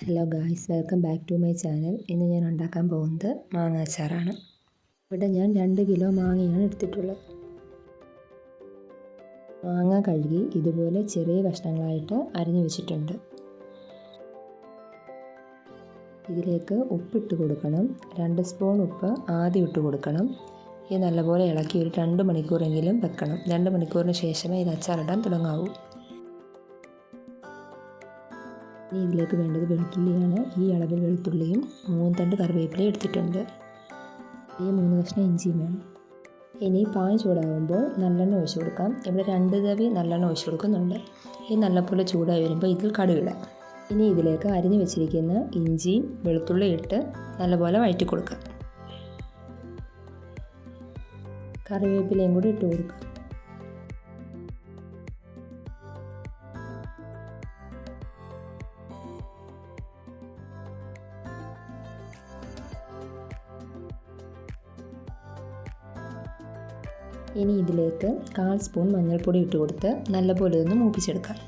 Hello guys welcome back to my channel ഇന്ന് ഞാൻ ഉണ്ടാക്കാൻ പോകുന്നത് മാങ്ങ അച്ചാറാണ് ഇവിടെ ഞാൻ രണ്ട് കിലോ മാങ്ങയാണ് എടുത്തിട്ടുള്ളത്. മാങ്ങ കഴുകി ഇതുപോലെ ചെറിയ കഷ്ണങ്ങളായിട്ട് അരിഞ്ഞു വെച്ചിട്ടുണ്ട്. ഇതിലേക്ക് ഉപ്പിട്ട് കൊടുക്കണം. രണ്ട് സ്പൂൺ ഉപ്പ് ആദ്യം ഇട്ട് കൊടുക്കണം. ഇത് നല്ലപോലെ ഇളക്കി ഒരു രണ്ട് മണിക്കൂറെങ്കിലും വെക്കണം. രണ്ട് മണിക്കൂറിന് ശേഷമേ ഇത് അച്ചാറിടാൻ തുടങ്ങാവൂ. ഇനി ഇതിലേക്ക് വേണ്ടത് വെളുത്തുള്ളിയാണ്. ഈ അളവിൽ വെളുത്തുള്ളിയും മൂന്ന് തണ്ട് കറിവേപ്പിലയും എടുത്തിട്ടുണ്ട്. ഈ മൂന്ന് കഷ്ണം ഇഞ്ചിയും വേണം. ഇനി പാൻ ചൂടാകുമ്പോൾ നല്ലെണ്ണ ഒഴിച്ചു കൊടുക്കാം. ഇവിടെ രണ്ട് തവി നല്ലെണ്ണ ഒഴിച്ചു കൊടുക്കുന്നുണ്ട്. ഈ നല്ലപോലെ ചൂടായി വരുമ്പോൾ ഇതിൽ കടുവിടാം ഇനി ഇതിലേക്ക് അരിഞ്ഞു വെച്ചിരിക്കുന്ന ഇഞ്ചിയും വെളുത്തുള്ളി ഇട്ട് നല്ലപോലെ വഴറ്റി കൊടുക്കാം കറിവേപ്പിലയും കൂടി ഇട്ട് കൊടുക്കാം ഇനി ഇതിലേക്ക് കാൽ സ്പൂൺ മഞ്ഞൾപ്പൊടി ഇട്ട് കൊടുത്ത് നല്ലപോലെ ഒന്ന് മൂപ്പിച്ചെടുക്കാം.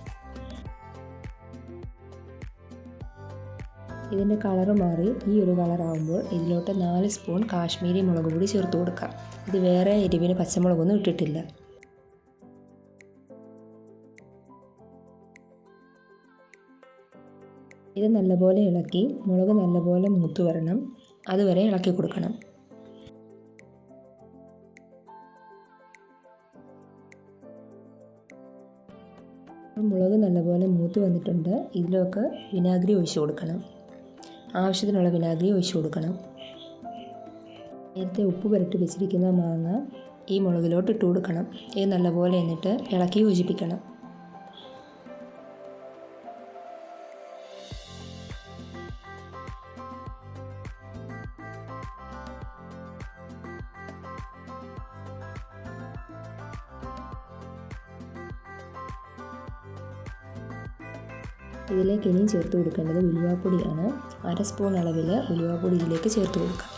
ഇതിന്റെ കളറ് മാറി ഈ ഒരു കളറാകുമ്പോൾ ഇതിലോട്ട് നാല് സ്പൂൺ കാശ്മീരി മുളക് പൊടി ചേർത്ത് കൊടുക്കാം. ഇത് വേറെ എരിവിന് പച്ചമുളകൊന്നും ഇട്ടിട്ടില്ല. ഇത് നല്ലപോലെ ഇളക്കി മുളക് നല്ലപോലെ മൂത്ത് വരണം. അതുവരെ ഇളക്കി കൊടുക്കണം. മുളക് നല്ലപോലെ മൂത്ത് വന്നിട്ടുണ്ട്. ഇതിലൊക്കെ വിനാഗിരി ഒഴിച്ച് കൊടുക്കണം. ആവശ്യത്തിനുള്ള വിനാഗിരി ഒഴിച്ച് കൊടുക്കണം. നേരത്തെ ഉപ്പ് പുരട്ടി വെച്ചിരിക്കുന്ന മാങ്ങ ഈ മുളകിലോട്ട് ഇട്ട് കൊടുക്കണം. ഇത് നല്ലപോലെ എന്നിട്ട് ഇളക്കി യോജിപ്പിക്കണം. ഇതിലേക്ക് ഇനിയും ചേർത്ത് കൊടുക്കേണ്ടത് ഉലുവാപ്പൊടിയാണ്. അര സ്പൂൺ അളവിൽ ഉലുവാപ്പൊടി ഇതിലേക്ക് ചേർത്ത് കൊടുക്കാം.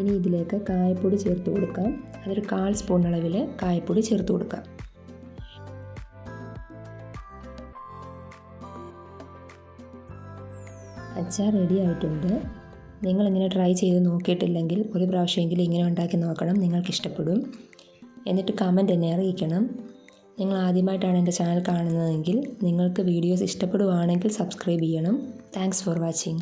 ഇനി ഇതിലേക്ക് കായപ്പൊടി ചേർത്ത് കൊടുക്കാം. അതൊരു കാൽ സ്പൂൺ അളവിൽ കായപ്പൊടി ചേർത്ത് കൊടുക്കാം. അച്ചാർ റെഡി ആയിട്ടുണ്ട്. നിങ്ങളിങ്ങനെ ട്രൈ ചെയ്ത് നോക്കിയിട്ടില്ലെങ്കിൽ ഒരു പ്രാവശ്യമെങ്കിലും ഇങ്ങനെ ഉണ്ടാക്കി നോക്കണം. നിങ്ങൾക്ക് ഇഷ്ടപ്പെടും എന്നിട്ട് കമന്റ് എന്നെ അറിയിക്കണം. നിങ്ങൾ ആദ്യമായിട്ടാണ് എന്റെ ചാനൽ കാണുന്നതെങ്കിൽ നിങ്ങൾക്ക് വീഡിയോസ് ഇഷ്ടപ്പെടുവാണെങ്കിൽ സബ്സ്ക്രൈബ് ചെയ്യണം. Thanks for watching